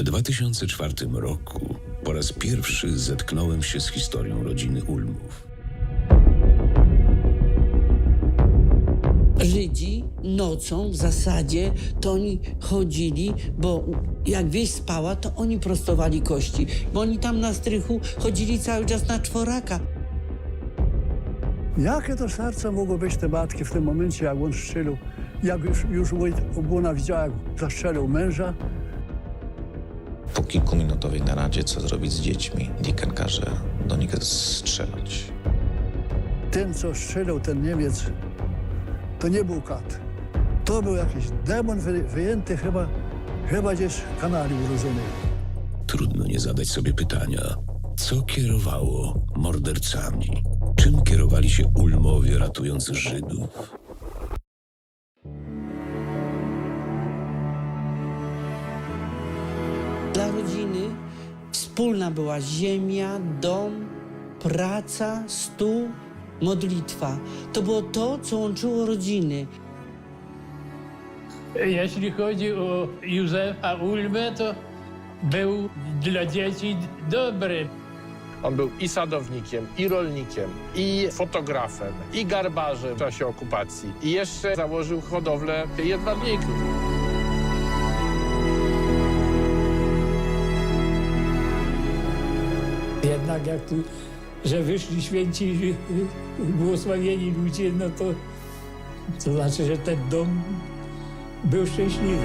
W 2004 roku po raz pierwszy zetknąłem się z historią rodziny Ulmów. Żydzi nocą w zasadzie to oni chodzili, bo jak wieś spała, to oni prostowali kości, bo oni tam na strychu chodzili cały czas na czworaka. Jakie to serce mogło być te matki w tym momencie, jak on strzelił, jak już, już Wojt- Obłona widziała, jak zastrzelił męża. Kilkuminutowej naradzie, co zrobić z dziećmi, Dicken każe do nich strzelać. Ten, co strzelił, ten Niemiec, to nie był kat. To był jakiś demon wy, wyjęty chyba, chyba gdzieś w Kanali urodzony. Trudno nie zadać sobie pytania, co kierowało mordercami? Czym kierowali się Ulmowie ratując Żydów? Rodziny wspólna była ziemia, dom, praca, stół, modlitwa. To było to, co łączyło rodziny. Jeśli chodzi o Józefa Ulmę, to był dla dzieci dobry. On był i sadownikiem, i rolnikiem, i fotografem, i garbarzem w czasie okupacji. I jeszcze założył hodowlę jedwabników. Jednak jak tu, że wyszli święci, błogosławieni ludzie, no to, to znaczy, że ten dom był szczęśliwy.